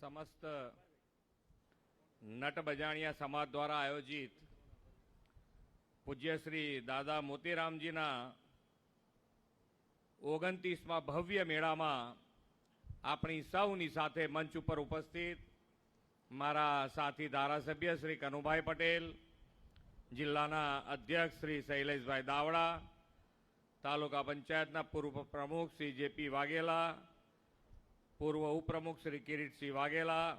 સમસ્ત નટ બજાણિયા સમાજ દ્વારા આયોજિત પૂજ્ય શ્રી દાદા મોતીરામજીના ઓગણત્રીસમાં ભવ્ય મેળામાં આપણી સૌની સાથે મંચ ઉપર ઉપસ્થિત મારા સાથી ધારાસભ્ય શ્રી કનુભાઈ પટેલ, જિલ્લાના અધ્યક્ષ શ્રી શૈલેષભાઈ દાવડા, તાલુકા પંચાયતના પૂર્વ પ્રમુખ શ્રી જેપી વાઘેલા પૂર્વ ઉપપ્રમુખ શ્રી કિરીટસિંહ વાઘેલા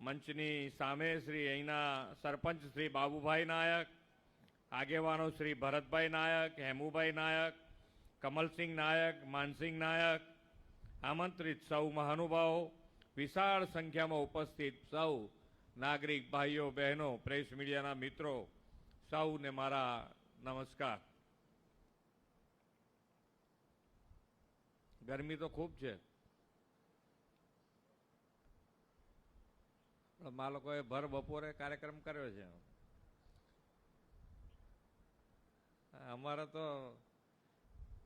મંચની સામે શ્રી અહીંના સરપંચ શ્રી બાબુભાઈ નાયક આગેવાનો શ્રી ભરતભાઈ નાયક હેમુભાઈ નાયક કમલસિંહ નાયક માનસિંહ નાયક આમંત્રિત સૌ મહાનુભાવો વિશાળ સંખ્યામાં ઉપસ્થિત સૌ નાગરિક ભાઈઓ બહેનો પ્રેસ મીડિયાના મિત્રો સૌને મારા નમસ્કાર ગરમી તો ખૂબ છે. પણ મા લોકોએ ભર બપોરે કાર્યક્રમ કર્યો છે. અમારે તો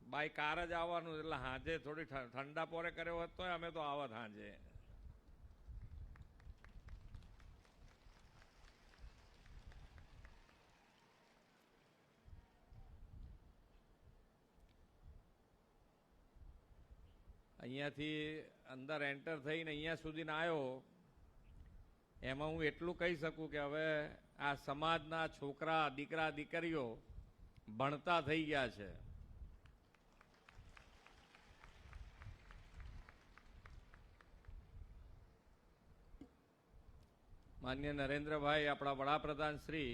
બાય કાર જ આવવાનું, એટલે સાંજે થોડી ઠંડા પોરે કર્યો હોત તોય અમે તો આવત હાંજે. અહીંયાથી અંદર એન્ટર થઈને અહીંયા સુધી આવ્યો એમાં હું એટલું કહી શકું કે હવે આ સમાજના છોકરા, દીકરા, દીકરીઓ ભણતા થઈ ગયા છે. માન્ય નરેન્દ્રભાઈ, આપણા વડાપ્રધાન શ્રી,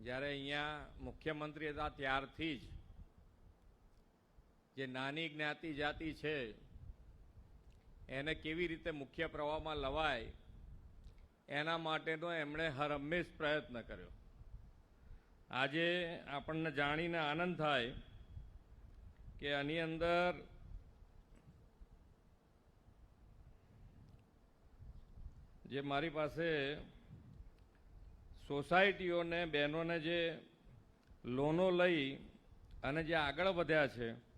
જ્યારે અહીંયા મુખ્યમંત્રી હતા ત્યારથી જ જે નાની જ્ઞાતિ જાતિ છે, એને કેવી રીતે મુખ્ય પ્રવાહમાં લવાય, એના માટેનો એમણે હર હંમેશ પ્રયત્ન કર્યો. આજે આપણને જાણીને આનંદ થાય કે આની અંદર જે મારી પાસે સોસાયટીઓને, બહેનોને જે લોનો લઈ અને જે આગળ વધ્યા છે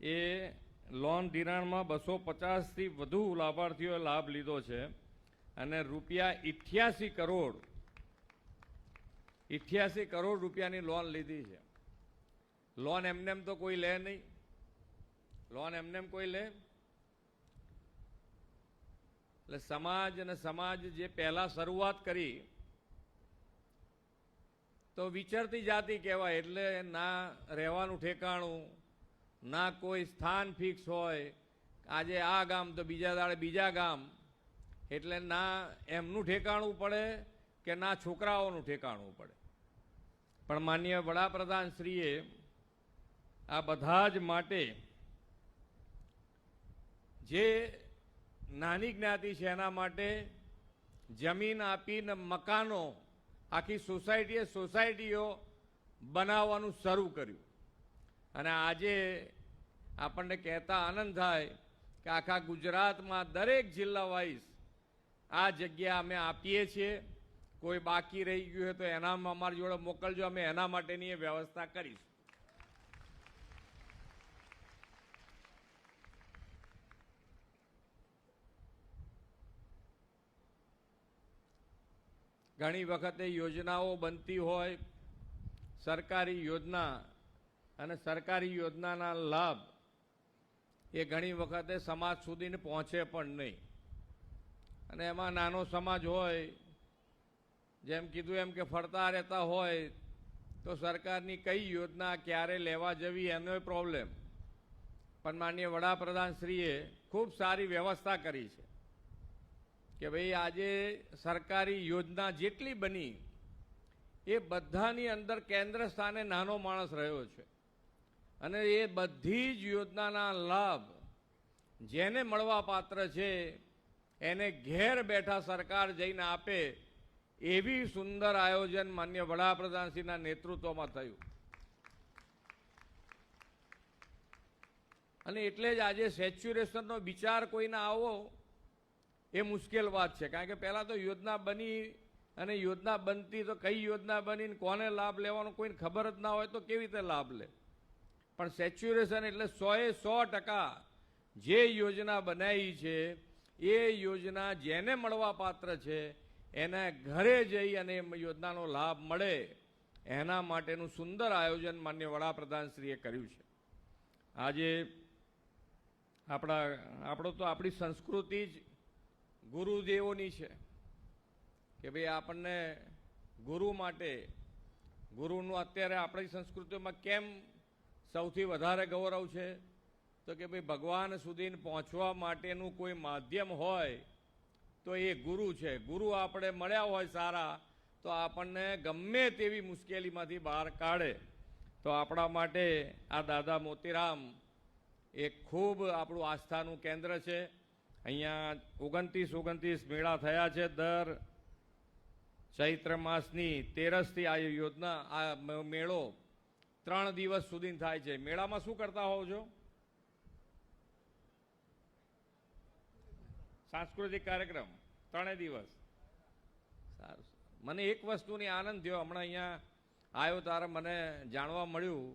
એ લોન ધિરાણમાં બસો પચાસથી વધુ લાભાર્થીઓએ લાભ લીધો છે અને રૂપિયા ઇઠ્યાસી કરોડ ઇઠ્યાસી કરોડ રૂપિયાની લોન લીધી છે. લોન એમનેમ તો કોઈ લે નહીં. લોન એમનેમ કોઈ લે. એટલે સમાજ અને સમાજ જે પહેલા શરૂઆત કરી, તો વિચરતી જાતિ કહેવાય. એટલે ના રહેવાનું ઠેકાણું ના કોઈ સ્થાન ફિક્સ હોય. આજે આ ગામ તો બીજા દાડે બીજા ગામ. એટલે ના એમનું ઠેકાણું પડે કે ના છોકરાઓનું ઠેકાણું પડે. પણ માન્ય વડાપ્રધાન શ્રીએ આ બધા જ માટે જે નાની જ્ઞાતિ છે એના માટે જમીન આપીને મકાનો આખી સોસાયટીએ સોસાયટીઓ બનાવવાનું શરૂ કર્યું. અને આજે આપણને કહેતા આનંદ થાય કે આખા ગુજરાતમાં દરેક જિલ્લા વાઇઝ આ જગ્યા અમે આપીએ છીએ. કોઈ બાકી રહી ગયું હોય તો એનામાં અમારી જોડે મોકલજો, અમે એના માટેની એ વ્યવસ્થા કરીશું. ઘણી વખતે યોજનાઓ બનતી હોય, સરકારી યોજના અને સરકારી યોજનાના લાભ એ ઘણી વખતે સમાજ સુધીને પહોંચે પણ નહીં. અને એમાં નાનો સમાજ હોય, જેમ કીધું એમ કે ફરતા રહેતા હોય, તો સરકારની કઈ યોજના ક્યારે લેવા જવી એનો પ્રોબ્લેમ પણ માનનીય વડાપ્રધાન શ્રીએ ખૂબ સારી વ્યવસ્થા કરી છે કે ભાઈ આજે સરકારી યોજના જેટલી બની, એ બધાની અંદર કેન્દ્ર સ્થાને નાનો માણસ રહ્યો છે. અને એ બધી જ યોજનાના લાભ જેને મળવા પાત્ર છે, એને ઘેર બેઠા સરકાર જઈને આપે, એવી સુંદર આયોજન માન્ય વડાપ્રધાનશ્રીના નેતૃત્વમાં થયું. અને એટલે જ આજે સેચ્યુરેશનનો વિચાર કોઈને આવો, એ મુશ્કેલ વાત છે. કારણ કે પહેલાં તો યોજના બની અને યોજના બનતી તો કઈ યોજના બનીને કોને લાભ લેવાનો કોઈને ખબર જ ના હોય તો કેવી રીતે લાભ લે? પણ સેચ્યુરેશન એટલે સોએ સો ટકા. જે યોજના બનાવી છે, એ યોજના જેને મળવા પાત્ર છે, એને ઘરે જઈ અને યોજનાનો લાભ મળે. એના માટેનું સુંદર આયોજન માન્ય વડાપ્રધાનશ્રીએ કર્યું છે. આજે આપણા, આપણો તો આપણી સંસ્કૃતિ જ ગુરુદેવોની છે કે ભાઈ આપણને ગુરુ માટે, ગુરુનું અત્યારે આપણી સંસ્કૃતિમાં કેમ સૌથી વધારે ગૌરવ છે તો કે ભાઈ ભગવાન સુધી પહોંચવા માટેનું કોઈ માધ્યમ હોય તો એ ગુરુ છે. ગુરુ આપણે મળ્યા હોય સારા તો આપણને ગમે તેવી મુશ્કેલીમાંથી બહાર કાઢે. તો આપણા માટે આ દાદા મોતીરામ એ ખૂબ આપણું આસ્થાનું કેન્દ્ર છે. અહીંયા ઓગણત્રીસ ઓગણત્રીસ મેળા થયા છે દર ચૈત્ર માસની તેરસથી આ યોજના, આ મેળો ત્રણ દિવસ સુધી થાય છે. મેળામાં શું કરતા હોવ છો? સાંસ્કૃતિક કાર્યક્રમ. ત્રણે દિવસ. સારું મને એક વસ્તુની આનંદ થયો. હમણાં અહીંયા આવ્યો ત્યારે મને જાણવા મળ્યું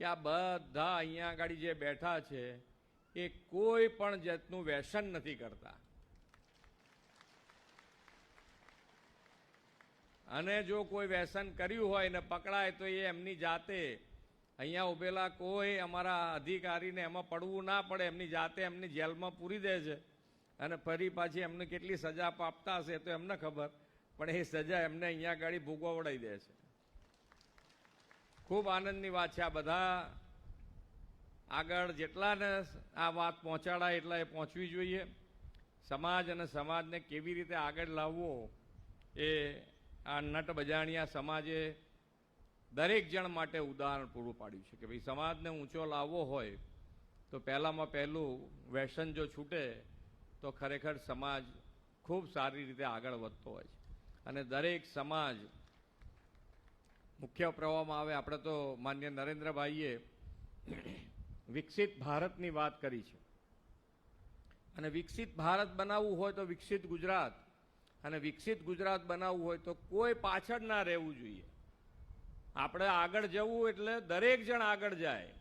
કે આ બધા અહીંયા આગળ જે બેઠા છે, એ કોઈ પણ જાતનું વ્યસન નથી કરતા. અને જો કોઈ વ્યસન કર્યું હોય ને પકડાય તો એ એમની જાતે અહીંયા ઉભેલા કોઈ અમારા અધિકારીને એમાં પડવું ના પડે. એમની જાતે એમની જેલમાં પૂરી દે છે અને ફરી પાછી એમને કેટલી સજા આપતા હશે તો એમને ખબર. પણ એ સજા એમને અહીંયા ગાડી ભોગવડાવી દે છે. ખૂબ આનંદની વાત છે આ બધા. આગળ જેટલાને આ વાત પહોંચાડાય એટલા એ પહોંચવી જોઈએ. સમાજ અને સમાજને કેવી રીતે આગળ લાવવો એ આ નટ બજાણિયા સમાજે દરેક જણ માટે ઉદાહરણ પૂરું પાડ્યું છે કે ભાઈ સમાજને ઊંચો લાવવો હોય તો પહેલામાં પહેલું વ્યસન જો છૂટે તો ખરેખર સમાજ ખૂબ સારી રીતે આગળ વધતો હોય છે. અને દરેક સમાજ મુખ્ય પ્રવાહમાં આવે, આપણે તો માન્ય નરેન્દ્રભાઈએ વિકસિત ભારતની વાત કરી છે. અને વિકસિત ભારત બનાવવું હોય તો વિકસિત ગુજરાત. અને વિકસિત ગુજરાત બનાવવું હોય તો કોઈ પાછળ ના રહેવું જોઈએ. આપણે આગળ જવું એટલે દરેક જણ આગળ જાય.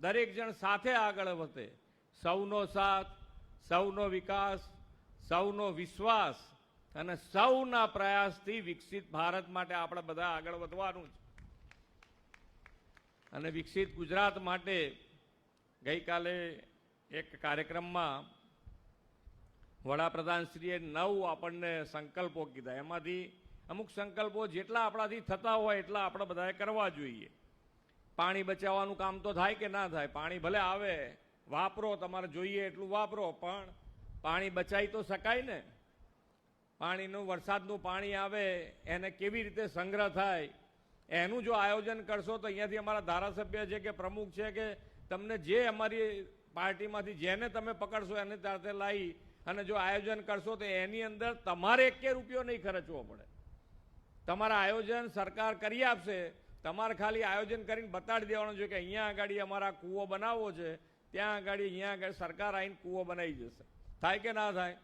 દરેક જણ સાથે આગળ વધે. સૌનો સાથ, સૌનો વિકાસ, સૌનો વિશ્વાસ અને સૌના પ્રયાસથી વિકસિત ભારત માટે આપણે બધા આગળ વધવાનું છે. અને વિકસિત ગુજરાત માટે ગઈકાલે એક કાર્યક્રમમાં વડાપ્રધાનશ્રીએ નવ આપણને સંકલ્પો કીધા. એમાંથી અમુક સંકલ્પો જેટલા આપણાથી થતા હોય એટલા આપણે બધાએ કરવા જોઈએ. પાણી બચાવવાનું કામ તો થાય કે ના થાય? પાણી ભલે આવે, વાપરો, તમારે જોઈએ એટલું વાપરો, પણ પાણી બચાવી તો શકાય ને? પાણીનું, વરસાદનું પાણી આવે, એને કેવી રીતે સંગ્રહ થાય? એનું જો આયોજન કરશો તો અહીંયાથી અમારા ધારાસભ્ય છે કે પ્રમુખ છે કે તમને જે અમારી પાર્ટીમાંથી જેને તમે પકડશો એને ત્યાં લાવી અને જો આયોજન કરશો તો એની અંદર તમારે એકે રૂપિયો નહીં ખર્ચવો પડે. તમારા આયોજન સરકાર કરી આપશે, તમારે ખાલી આયોજન કરીને બતાડી દેવાનું છે કે અહીંયા આગળ અમારા કૂવો બનાવવો છે, ત્યાં આગળ અહીંયા આગળ સરકાર આવીને કૂવો બનાવી જશે. થાય કે ના થાય?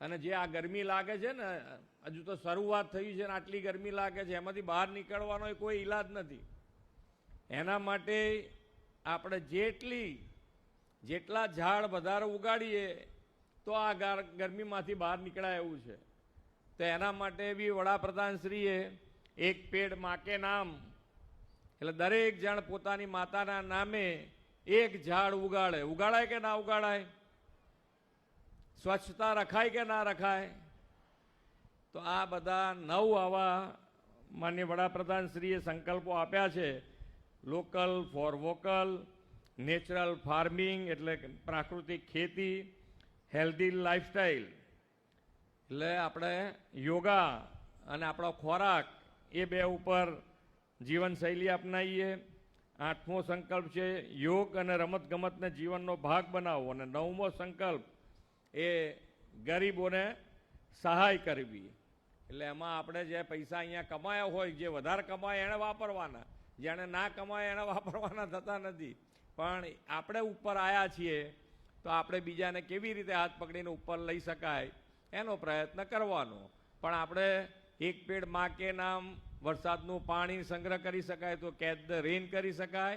અને જે આ ગરમી લાગે છે ને, હજુ તો શરૂઆત થઈ છે ને આટલી ગરમી લાગે છે, એમાંથી બહાર નીકળવાનો કોઈ ઈલાજ નથી. એના માટે આપણે જેટલી જેટલા ઝાડ વધારે ઉગાડીએ, તો આ ગાર- ગરમીમાંથી બહાર નીકળાય એવું છે. તો એના માટે બી વડાપ્રધાનશ્રીએ એક પેડ માકે નામ, એટલે દરેક જણ પોતાની માતાના નામે એક ઝાડ ઉગાડે. ઉગાડાય કે ના ઉગાડાય? સ્વચ્છતા રખાય કે ના રખાય? તો આ બધા નવ આવા માન્ય વડાપ્રધાનશ્રીએ સંકલ્પો આપ્યા છે. Local for vocal natural farming એટલે પ્રાકૃતિક ખેતી, હેલ્ધી લાઈફસ્ટાઈલ. એટલે આપણે યોગા અને આપણો ખોરાક એ બે ઉપર જીવનશૈલી અપનાવીએ આઠમો સંકલ્પ છે યોગ અને રમતગમતને જીવનનો ભાગ બનાવવો. અને નવમો સંકલ્પ એ ગરીબોને સહાય કરવી. એટલે એમાં આપણે જે પૈસા અહીંયા કમાયા હોય, જે વધારે કમાય એણે વાપરવાના. જેણે ના કમાય એણે વાપરવાના થતા નથી. પણ આપણે ઉપર આવ્યા છીએ તો આપણે બીજાને કેવી રીતે હાથ પકડીને ઉપર લઈ શકાય એનો પ્રયત્ન કરવાનો. પણ આપણે એક પેડમાં નામ વરસાદનું પાણી સંગ્રહ કરી શકાય તો કેચ ધ રેન કરી શકાય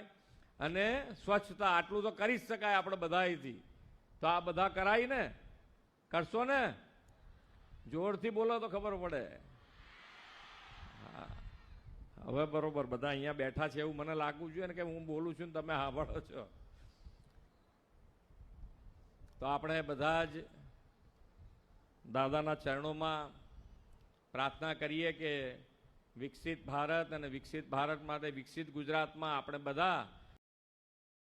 અને સ્વચ્છતા આટલું તો કરી જ શકાય આપણે બધાથી તો આ બધા કરાય ને કરશો ને? જોરથી બોલો તો ખબર પડે. હવે બરોબર, બધા અહીંયા બેઠા છે એવું મને લાગવું જોઈએ ને કે હું બોલું છું ને તમે સાંભળો છો. તો આપણે બધા જ દાદાના ચરણોમાં પ્રાર્થના કરીએ કે વિકસિત ભારત અને વિકસિત ભારત માટે વિકસિત ગુજરાતમાં આપણે બધા